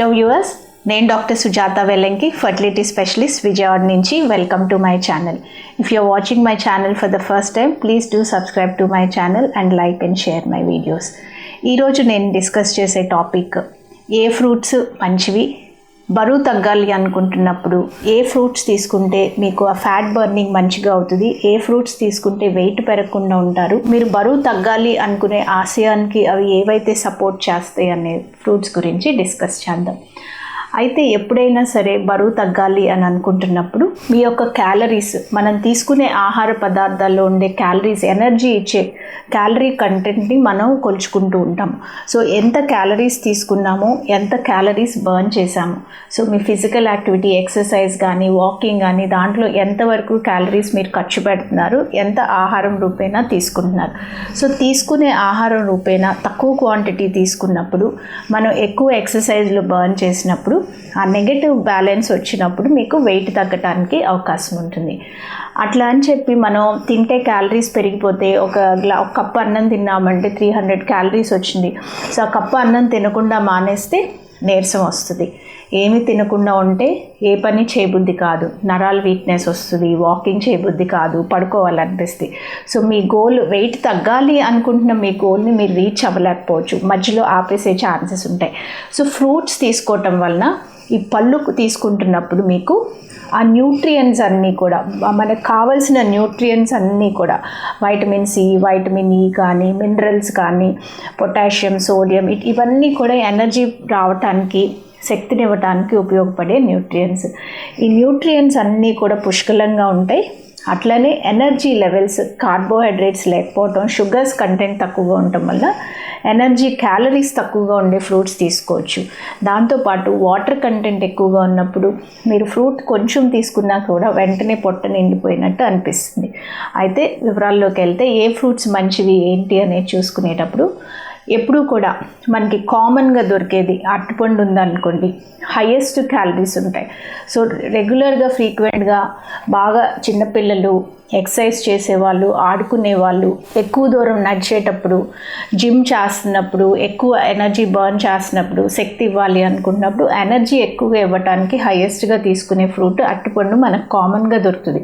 Hello viewers నేను doctor Sujatha Vellanki fertility specialist Vijayawada నుంచి. Welcome to my channel if you're watching my channel for the first time please do subscribe to my channel and like and share my videos ఈరోజు నేను discuss చేసే topic ఏ fruits మంచివి బరువు తగ్గాలి అనుకుంటున్నప్పుడు ఏ fruits తీసుకుంటే మీకు ఆ ఫ్యాట్ బర్నింగ్ మంచిగా అవుతుంది? ఏ ఫ్రూట్స్ తీసుకుంటే వెయిట్ పెరగకుండా ఉంటారు? మీరు బరువు తగ్గాలి అనుకునే ఆశయానికి అవి ఏవైతే సపోర్ట్ చేస్తాయి అనే ఫ్రూట్స్ గురించి డిస్కస్ చేద్దాం. అయితే ఎప్పుడైనా సరే బరువు తగ్గాలి అని అనుకుంటున్నప్పుడు మీ యొక్క క్యాలరీస్ మనం తీసుకునే ఆహార పదార్థాల్లో ఉండే క్యాలరీస్ ఎనర్జీ ఇచ్చే క్యాలరీ కంటెంట్ని మనం కొలుచుకుంటూ ఉంటాం. సో ఎంత క్యాలరీస్ తీసుకున్నామో ఎంత క్యాలరీస్ బర్న్ చేశాము సో మీ ఫిజికల్ యాక్టివిటీ ఎక్సర్సైజ్ కానీ వాకింగ్ కానీ దాంట్లో ఎంతవరకు క్యాలరీస్ మీరు ఖర్చు పెడుతున్నారు ఎంత ఆహారం రూపేణా తీసుకుంటున్నారు. సో తీసుకునే ఆహారం రూపేణా తక్కువ క్వాంటిటీ తీసుకున్నప్పుడు మనం ఎక్కువ ఎక్సర్సైజ్లు బర్న్ చేసినప్పుడు ఆ నెగటివ్ బ్యాలెన్స్ వచ్చినప్పుడు మీకు వెయిట్ తగ్గటానికి అవకాశం ఉంటుంది. అట్లా అని చెప్పి మనం తింటే క్యాలరీస్ పెరిగిపోతే ఒక గ్లా ఒక కప్పు అన్నం తిన్నామంటే త్రీ హండ్రెడ్ క్యాలరీస్ వచ్చింది. సో ఆ కప్పు అన్నం తినకుండా మానేస్తే నీరసం వస్తుంది. ఏమి తినకుండా ఉంటే ఏ పని చేయబుద్ధి కాదు. నరాల వీక్నెస్ వస్తుంది. వాకింగ్ చేయబుద్ధి కాదు. పడుకోవాలనిపిస్తుంది. సో మీ గోల్ వెయిట్ తగ్గాలి అనుకుంటున్న మీ గోల్ని మీరు రీచ్ అవ్వలేకపోవచ్చు. మధ్యలో ఆపేసే ఛాన్సెస్ ఉంటాయి. సో ఫ్రూట్స్ తీసుకోవటం వలన ఈ పళ్ళు తీసుకుంటున్నప్పుడు మీకు ఆ న్యూట్రియన్స్ అన్నీ కూడా మనకు కావలసిన న్యూట్రియన్స్ అన్నీ కూడా వైటమిన్ సి వైటమిన్ ఈ కానీ మినరల్స్ కానీ పొటాషియం సోడియం ఇవన్నీ కూడా ఎనర్జీ రావటానికి శక్తినివ్వటానికి ఉపయోగపడే న్యూట్రియన్స్ ఈ న్యూట్రియన్స్ అన్నీ కూడా పుష్కలంగా ఉంటాయి. అట్లనే ఎనర్జీ లెవెల్స్ కార్బోహైడ్రేట్స్ లేకపోవటం షుగర్స్ కంటెంట్ తక్కువగా ఉండటం వల్ల ఎనర్జీ క్యాలరీస్ తక్కువగా ఉండే ఫ్రూట్స్ తీసుకోవచ్చు. దాంతోపాటు వాటర్ కంటెంట్ ఎక్కువగా ఉన్నప్పుడు మీరు ఫ్రూట్ కొంచెం తీసుకున్నా కూడా వెంటనే పొట్ట నిండిపోయినట్టు అనిపిస్తుంది. అయితే వివరాల్లోకి వెళ్తే ఏ ఫ్రూట్స్ మంచివి ఏంటి అనేది చూసుకునేటప్పుడు ఎప్పుడూ కూడా మనకి కామన్గా దొరికేది అరటిపండు ఉందనుకోండి హయ్యెస్ట్ క్యాలరీస్ ఉంటాయి. సో రెగ్యులర్గా ఫ్రీక్వెంట్గా బాగా చిన్నపిల్లలు ఎక్సర్సైజ్ చేసేవాళ్ళు ఆడుకునే వాళ్ళు ఎక్కువ దూరం నడిచేటప్పుడు జిమ్ చేస్తున్నప్పుడు ఎక్కువ ఎనర్జీ బర్న్ చేస్తున్నప్పుడు శక్తి ఇవ్వాలి అనుకున్నప్పుడు ఎనర్జీ ఎక్కువగా ఇవ్వడానికి హయ్యెస్ట్గా తీసుకునే ఫ్రూట్ అరటిపండు మనకు కామన్గా దొరుకుతుంది.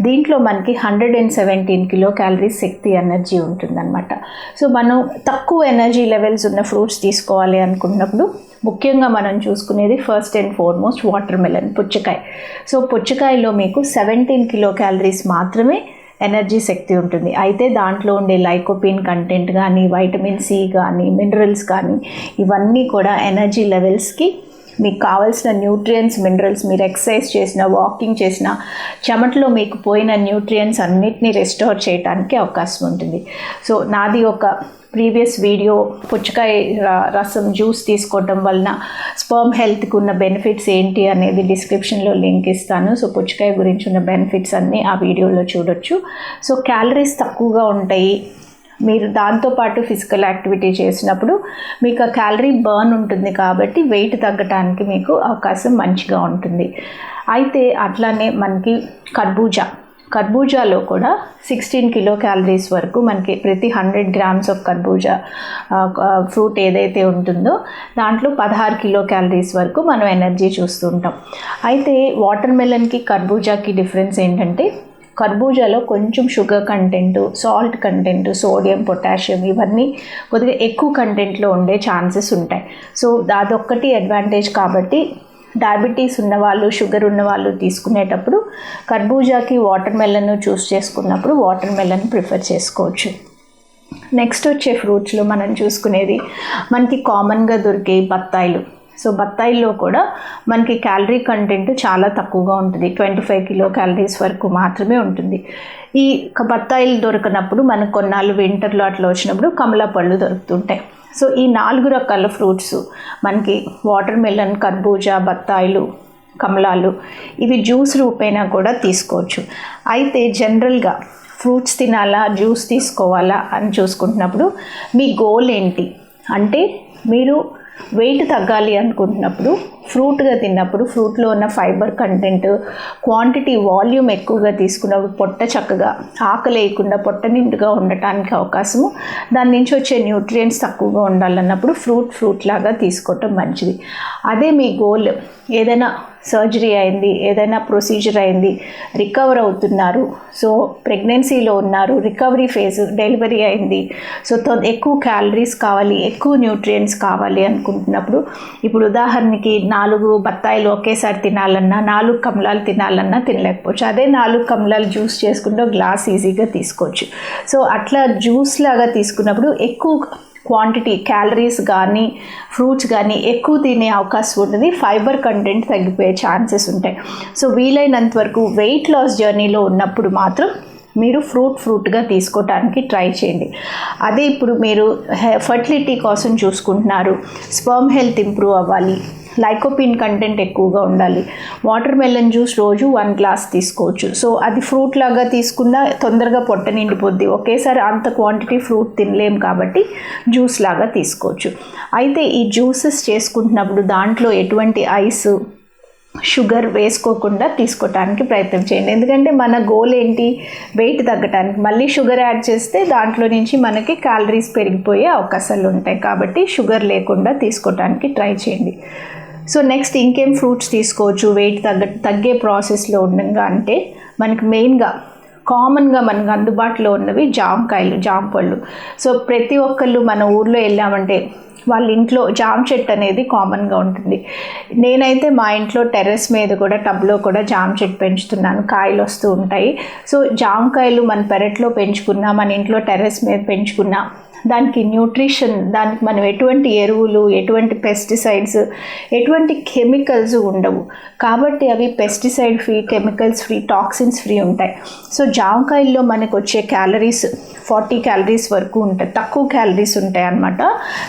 దీంట్లో మనకి hundred and seventeen kilo calories Shakti energy ఉంటుందన్నమాట. సో మనం తక్కువ ఎనర్జీ లెవెల్స్ ఉన్న ఫ్రూట్స్ తీసుకోవాలి అనుకున్నప్పుడు ముఖ్యంగా మనం చూసుకునేది first and foremost watermelon పుచ్చకాయ. సో పుచ్చకాయలో మీకు సెవెంటీన్ కిలో క్యాలరీస్ మాత్రమే ఎనర్జీ శక్తి ఉంటుంది. అయితే దాంట్లో ఉండే లైకోపిన్ కంటెంట్ కానీ వైటమిన్ సి కానీ మినరల్స్ కానీ ఇవన్నీ కూడా ఎనర్జీ లెవెల్స్కి మీకు కావాల్సిన న్యూట్రియన్స్ మినరల్స్ మీరు ఎక్సర్సైజ్ చేసిన వాకింగ్ చేసిన చెమటలో మీకు పోయిన న్యూట్రియన్స్ అన్నిటినీ రెస్టోర్ చేయడానికి అవకాశం ఉంటుంది. సో నాది ఒక ప్రీవియస్ వీడియో పుచ్చకాయ రసం జ్యూస్ తీసుకోవటం వలన స్పర్మ్ హెల్త్కి ఉన్న బెనిఫిట్స్ ఏంటి అనేది డిస్క్రిప్షన్లో లింక్ ఇస్తాను. సో పుచ్చకాయ గురించి ఉన్న బెనిఫిట్స్ అన్నీ ఆ వీడియోలో చూడొచ్చు. సో క్యాలరీస్ తక్కువగా ఉంటాయి. మీరు దాంతోపాటు ఫిజికల్ యాక్టివిటీ చేసినప్పుడు మీకు ఆ క్యాలరీ బర్న్ ఉంటుంది కాబట్టి వెయిట్ తగ్గటానికి మీకు అవకాశం మంచిగా ఉంటుంది. అయితే అట్లానే మనకి కర్బూజా. కర్బూజాలో కూడా సిక్స్టీన్ కిలో క్యాలరీస్ వరకు మనకి ప్రతి హండ్రెడ్ గ్రామ్స్ ఆఫ్ కర్బూజా ఫ్రూట్ ఏదైతే ఉంటుందో దాంట్లో పదహారు కిలో క్యాలరీస్ వరకు మనం ఎనర్జీ చూస్తుంటాం అయితే వాటర్ మెలన్కి కర్బూజాకి డిఫరెన్స్ ఏంటంటే కర్బూజాలో కొంచెం sugar content salt content sodium potassium ఇవన్నీ కొద్దిగా ఎక్కువ కంటెంట్లో ఉండే ఛాన్సెస్ ఉంటాయి. సో అదొక్కటి అడ్వాంటేజ్ కాబట్టి డయాబెటీస్ ఉన్నవాళ్ళు షుగర్ ఉన్నవాళ్ళు తీసుకునేటప్పుడు కర్బూజాకి వాటర్ మెలన్ చూస్ చేసుకున్నప్పుడు వాటర్ మెలన్ ప్రిఫర్ చేసుకోవచ్చు. నెక్స్ట్ వచ్చే ఫ్రూట్స్లో మనం చూసుకునేది మనకి కామన్గా దొరికే బత్తాయిలు. సో బత్తాయిల్లో కూడా మనకి క్యాలరీ కంటెంట్ చాలా తక్కువగా ఉంటుంది. ట్వంటీ ఫైవ్ కిలో క్యాలరీస్ వరకు మాత్రమే ఉంటుంది. ఈ బత్తాయిలు దొరికినప్పుడు మనకు కొన్నాళ్ళు వింటర్లో అట్లా వచ్చినప్పుడు కమలా పళ్ళు దొరుకుతుంటాయి. సో ఈ నాలుగు రకాల ఫ్రూట్స్ మనకి వాటర్ మెలన్ కర్బూజా బత్తాయిలు కమలాలు ఇవి జ్యూస్ రూపేణా కూడా తీసుకోవచ్చు. అయితే జనరల్గా ఫ్రూట్స్ తినాలా జ్యూస్ తీసుకోవాలా అని చూసుకుంటున్నప్పుడు మీ గోల్ ఏంటి? అంటే మీరు వెయిట్ తగ్గాలి అనుకుంటున్నప్పుడు ఫ్రూట్గా తిన్నప్పుడు ఫ్రూట్లో ఉన్న ఫైబర్ కంటెంట్ క్వాంటిటీ వాల్యూమ్ ఎక్కువగా తీసుకున్నప్పుడు పొట్ట చక్కగా ఆకలి లేకుండా పొట్ట నిండుగా ఉండటానికి అవకాశము. దాని నుంచి వచ్చే న్యూట్రియంట్స్ తక్కువగా ఉండాలన్నప్పుడు ఫ్రూట్ ఫ్రూట్ లాగా తీసుకోవటం మంచిది. అదే మీ గోల్. ఏదైనా సర్జరీ అయింది ఏదైనా ప్రొసీజర్ అయింది రికవర్ అవుతున్నారు. సో ప్రెగ్నెన్సీలో ఉన్నారు రికవరీ ఫేజ్ డెలివరీ అయింది. సో తొ- ఎక్కువ క్యాలరీస్ కావాలి ఎక్కువ న్యూట్రియంట్స్ కావాలి అనుకుంటున్నప్పుడు ఇప్పుడు ఉదాహరణకి నాలుగు బత్తాయిలు ఒకేసారి తినాలన్నా నాలుగు కమలాలు తినాలన్నా తినలేకపోవచ్చు. అదే నాలుగు కమలాలు జ్యూస్ చేసుకుంటే గ్లాస్ ఈజీగా తీసుకోవచ్చు. సో అట్లా జ్యూస్ లాగా తీసుకున్నప్పుడు ఎక్కువ క్వాంటిటీ క్యాలరీస్ కానీ ఫ్రూట్స్ కానీ ఎక్కువ తినే అవకాశం ఉంటుంది. ఫైబర్ కంటెంట్ తగ్గిపోయే ఛాన్సెస్ ఉంటాయి. సో వీలైనంత వరకు వెయిట్ లాస్ జర్నీలో ఉన్నప్పుడు మాత్రం మీరు ఫ్రూట్ ఫ్రూట్గా తీసుకోవటానికి ట్రై చేయండి. అదే ఇప్పుడు మీరు ఫర్టిలిటీ కోసం చూసుకుంటున్నారు. స్పర్మ్ హెల్త్ ఇంప్రూవ్ అవ్వాలి. లైకోపిన్ కంటెంట్ ఎక్కువగా ఉండాలి. వాటర్ మెలన్ జ్యూస్ రోజు వన్ గ్లాస్ తీసుకోవచ్చు. సో అది ఫ్రూట్ లాగా తీసుకున్నా తొందరగా పొట్ట నిండిపోద్ది. ఒకేసారి అంత క్వాంటిటీ ఫ్రూట్ తినలేం కాబట్టి జ్యూస్ లాగా తీసుకోవచ్చు. అయితే ఈ జ్యూసెస్ చేసుకుంటున్నప్పుడు దాంట్లో ఎటువంటి ఐస్ షుగర్ వేసుకోకుండా తీసుకోవటానికి ప్రయత్నం చేయండి. ఎందుకంటే మన గోల్ ఏంటి? వెయిట్ తగ్గటానికి. మళ్ళీ షుగర్ యాడ్ చేస్తే దాంట్లో నుంచి మనకి క్యాలరీస్ పెరిగిపోయే అవకాశాలు ఉంటాయి. కాబట్టి షుగర్ లేకుండా తీసుకోవటానికి ట్రై చేయండి. సో నెక్స్ట్ ఇంకేం ఫ్రూట్స్ తీసుకోవచ్చు? వెయిట్ తగ్గ తగ్గే ప్రాసెస్లో ఉండగా అంటే మనకి మెయిన్గా కామన్గా మనకు అందుబాటులో ఉన్నవి జామకాయలు జామ పళ్ళు సో ప్రతి ఒక్కళ్ళు మన ఊర్లో వెళ్ళామంటే వాళ్ళ ఇంట్లో జామ చెట్టు అనేది కామన్గా ఉంటుంది. నేనైతే మా ఇంట్లో టెర్రస్ మీద కూడా టబ్లో కూడా జామ చెట్టు పెంచుతున్నాను. కాయలు వస్తూ ఉంటాయి. సో జామకాయలు మన పెరట్లో పెంచుకున్నా మన ఇంట్లో టెర్రస్ మీద పెంచుకున్నా దానికి న్యూట్రిషన్ దానికి మనం ఎటువంటి ఎరువులు ఎటువంటి పెస్టిసైడ్స్ ఎటువంటి కెమికల్స్ ఉండవు. కాబట్టి అవి pesticide free chemicals free toxins free ఉంటాయి. సో జామకాయల్లో మనకు వచ్చే క్యాలరీస్ ఫార్టీ క్యాలరీస్ వరకు ఉంటాయి. తక్కువ క్యాలరీస్ ఉంటాయి అన్నమాట.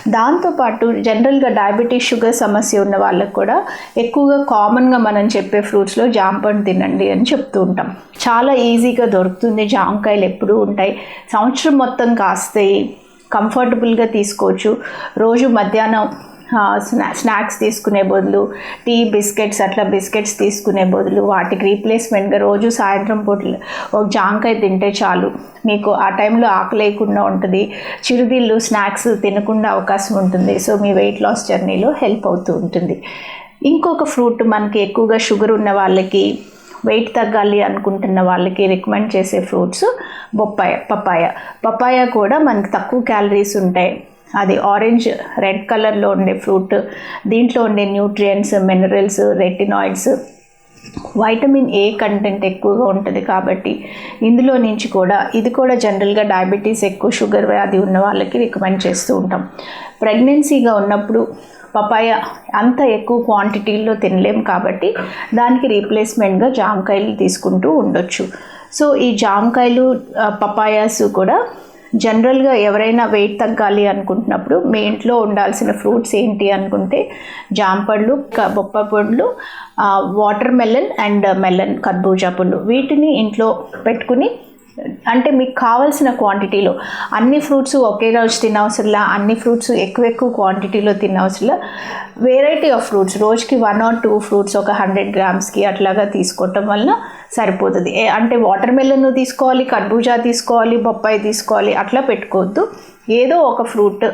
దాంతోపాటు జనరల్గా డయాబెటీస్ షుగర్ సమస్య ఉన్న వాళ్ళకు కూడా ఎక్కువగా కామన్గా మనం చెప్పే ఫ్రూట్స్లో జామపండు తినండి అని చెప్తూ ఉంటాం. చాలా ఈజీగా దొరుకుతుంది. జామకాయలు ఎప్పుడూ ఉంటాయి. సంవత్సరం మొత్తం కాస్తాయి. కంఫర్టబుల్గా తీసుకోవచ్చు. రోజు మధ్యాహ్నం స్నా స్నాక్స్ తీసుకునే బదులు టీ బిస్కెట్స్ అట్లా బిస్కెట్స్ తీసుకునే బదులు వాటికి రీప్లేస్మెంట్గా రోజు సాయంత్రం పూట ఒక జాంకాయ తింటే చాలు. మీకు ఆ టైంలో ఆకలి లేకుండా ఉంటుంది. చిరుదిళ్ళు స్నాక్స్ తినకుండా అవకాశం ఉంటుంది. సో మీ వెయిట్ లాస్ జర్నీలో హెల్ప్ అవుతూ ఉంటుంది. ఇంకొక ఫ్రూట్ మనకి ఎక్కువగా షుగర్ ఉన్న వాళ్ళకి వెయిట్ తగ్గాలి అనుకుంటున్న వాళ్ళకి రికమెండ్ చేసే ఫ్రూట్స్ బొప్పాయ పపాయ పపాయ కూడా మనకి తక్కువ క్యాలరీస్ ఉంటాయి. అది ఆరెంజ్ రెడ్ కలర్లో ఉండే ఫ్రూట్ దీంట్లో ఉండే nutrients minerals retinoids. Vitamin A content ఎక్కువగా ఉంటుంది కాబట్టి ఇందులో నుంచి కూడా ఇది కూడా జనరల్గా డయాబెటీస్ ఎక్కువ షుగర్ వ్యాధి ఉన్న వాళ్ళకి రికమెండ్ చేస్తూ ఉంటాం. ప్రెగ్నెన్సీగా ఉన్నప్పుడు పపాయ అంత ఎక్కువ క్వాంటిటీల్లో తినలేం కాబట్టి దానికి రీప్లేస్మెంట్గా జామకాయలు తీసుకుంటూ ఉండొచ్చు. సో ఈ జామకాయలు పపాయాస్ కూడా జనరల్గా ఎవరైనా వెయిట్ తగ్గాలి అనుకుంటున్నప్పుడు మీ ఇంట్లో ఉండాల్సిన ఫ్రూట్స్ ఏంటి అనుకుంటే జాంపళ్ళు క- బొప్ప పండ్లు వాటర్ మెలన్ అండ్ మెలన్ కర్బూజా పళ్ళు వీటిని ఇంట్లో పెట్టుకుని అంటే మీకు కావాల్సిన క్వాంటిటీలో అన్ని ఫ్రూట్స్ ఒకే రోజు తినవసరంలా అన్ని ఫ్రూట్స్ ఎక్కువ ఎక్కువ క్వాంటిటీలో తినవసరంలా వెరైటీ ఆఫ్ ఫ్రూట్స్ రోజుకి వన్ ఆర్ టూ ఫ్రూట్స్ ఒక హండ్రెడ్ గ్రామ్స్కి అట్లాగా తీసుకోవటం వలన సరిపోతుంది. అంటే వాటర్ మెలన్ తీసుకోవాలి కర్బూజా తీసుకోవాలి బొప్పాయి తీసుకోవాలి అట్లా పెట్టుకోవద్దు. ఏదో ఒక ఫ్రూట్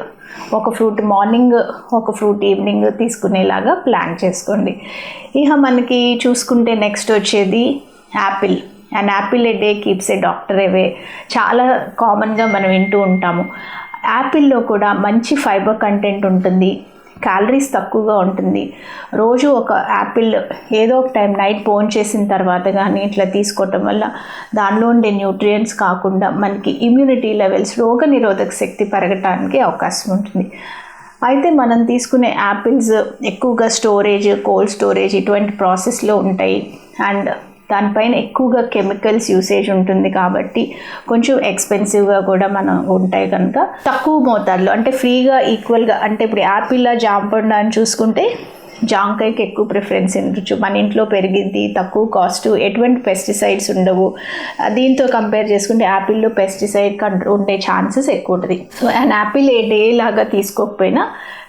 ఒక ఫ్రూట్ మార్నింగ్ ఒక ఫ్రూట్ ఈవినింగ్ తీసుకునేలాగా ప్లాన్ చేసుకోండి. ఇక మనకి చూసుకుంటే నెక్స్ట్ వచ్చేది apple and apple a day keeps a doctor away చాలా కామన్గా మనం వింటూ ఉంటాము. యాపిల్లో కూడా మంచి ఫైబర్ కంటెంట్ ఉంటుంది. క్యాలరీస్ తక్కువగా ఉంటుంది. రోజు ఒక యాపిల్ ఏదో ఒక టైం నైట్ బోన్ చేసిన తర్వాత కానీ ఇట్లా తీసుకోవటం వల్ల దానిలో ఉండే న్యూట్రియంట్స్ కాకుండా మనకి ఇమ్యూనిటీ లెవెల్స్ రోగ నిరోధక శక్తి పెరగటానికి అవకాశం ఉంటుంది. అయితే మనం తీసుకునే యాపిల్స్ ఎక్కువగా స్టోరేజ్ కోల్డ్ స్టోరేజ్ ఇటువంటి ప్రాసెస్లో ఉంటాయి. అండ్ దానిపైన ఎక్కువగా కెమికల్స్ యూసేజ్ ఉంటుంది కాబట్టి కొంచెం ఎక్స్పెన్సివ్గా కూడా మనం ఉంటాయి కనుక తక్కువ మోతాదులో అంటే ఫ్రీగా ఈక్వల్గా అంటే ఇప్పుడు యాపిల్ జాంపండు అని చూసుకుంటే జాంకాయకి ఎక్కువ ప్రిఫరెన్స్ ఉండొచ్చు. మన ఇంట్లో పెరిగింది తక్కువ కాస్ట్ ఎటువంటి పెస్టిసైడ్స్ ఉండవు. దీంతో కంపేర్ చేసుకుంటే యాపిల్లో పెస్టిసైడ్ కంట్రోల్ ఉండే ఛాన్సెస్ ఎక్కువ ఉంటుంది. So and apple a day లాగా తీసుకోకపోయినా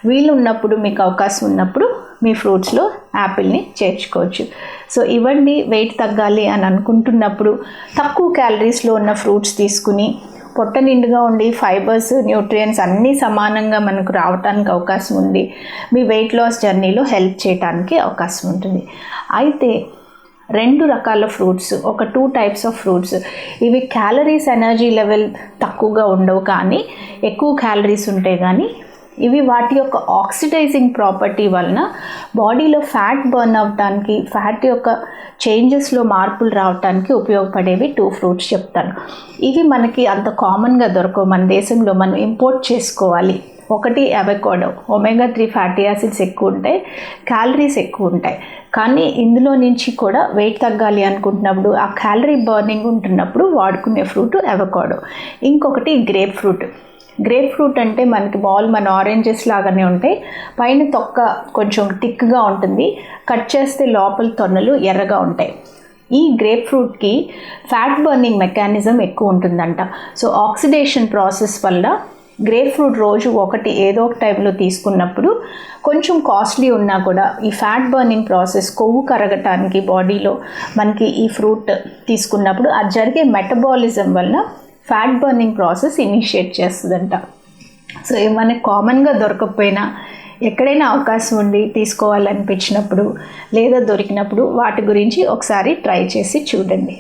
వీలు ఉన్నప్పుడు మీకు అవకాశం ఉన్నప్పుడు మీ ఫ్రూట్స్లో యాపిల్ని చేర్చుకోవచ్చు. సో ఇవన్నీ వెయిట్ తగ్గాలి అని అనుకుంటున్నప్పుడు తక్కువ క్యాలరీస్లో ఉన్న ఫ్రూట్స్ తీసుకుని పొట్ట నిండుగా ఉండి ఫైబర్స్ న్యూట్రియంట్స్ అన్నీ సమానంగా మనకు రావడానికి అవకాశం ఉంది. మీ వెయిట్ లాస్ జర్నీలో హెల్ప్ చేయడానికి అవకాశం ఉంటుంది. అయితే రెండు రకాల ఫ్రూట్స్ ఒక టూ టైప్స్ ఆఫ్ ఫ్రూట్స్. ఇవి క్యాలరీస్ ఎనర్జీ లెవెల్ తక్కువగా ఉండవు కానీ ఎక్కువ క్యాలరీస్ ఉంటాయి కానీ ఇవి వాటి యొక్క ఆక్సిడైజింగ్ ప్రాపర్టీ వలన బాడీలో ఫ్యాట్ బర్న్ అవటానికి ఫ్యాట్ యొక్క చేంజెస్లో మార్పులు రావటానికి ఉపయోగపడేవి టూ ఫ్రూట్స్ చెప్తాను. ఇవి మనకి అంత కామన్గా దొరకవు. మన దేశంలో మనం ఇంపోర్ట్ చేసుకోవాలి. ఒకటి avocado omega three fatty acids ఎక్కువ ఉంటాయి. క్యాలరీస్ ఎక్కువ ఉంటాయి. కానీ ఇందులో నుంచి కూడా వెయిట్ తగ్గాలి అనుకుంటున్నప్పుడు ఆ క్యాలరీ బర్నింగ్ ఉంటున్నప్పుడు వాడుకునే ఫ్రూట్ అవెకోడో ఇంకొకటి గ్రేప్ ఫ్రూట్ గ్రేప్ ఫ్రూట్ అంటే మనకి బాల్ మన ఆరెంజెస్ లాగానే ఉంటాయి. పైన తొక్క కొంచెం థిక్గా ఉంటుంది. కట్ చేస్తే లోపల తొన్నలు ఎర్రగా ఉంటాయి. ఈ గ్రేప్ ఫ్రూట్కి ఫ్యాట్ బర్నింగ్ మెకానిజం ఎక్కువ ఉంటుందంట. సో ఆక్సిడేషన్ ప్రాసెస్ వల్ల గ్రేప్ ఫ్రూట్ రోజు ఒకటి ఏదో ఒక టైంలో తీసుకున్నప్పుడు కొంచెం కాస్ట్లీ ఉన్నా కూడా ఈ ఫ్యాట్ బర్నింగ్ ప్రాసెస్ కొవ్వు కరగటానికి బాడీలో మనకి ఈ ఫ్రూట్ తీసుకున్నప్పుడు అది జరిగే మెటబాలిజం వల్ల ఫ్యాట్ బర్నింగ్ ప్రాసెస్ ఇనిషియేట్ చేస్తుందంట. సో ఇవి కామన్గా దొరకకపోయినా ఎక్కడైనా అవకాశం ఉండి తీసుకోవాలనిపించినప్పుడు లేదా దొరికినప్పుడు వాటి గురించి ఒకసారి ట్రై చేసి చూడండి.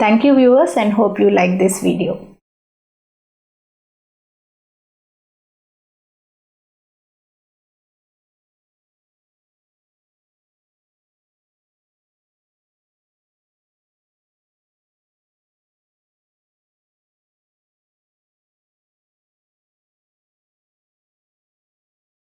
Thank you viewers and hope you like this video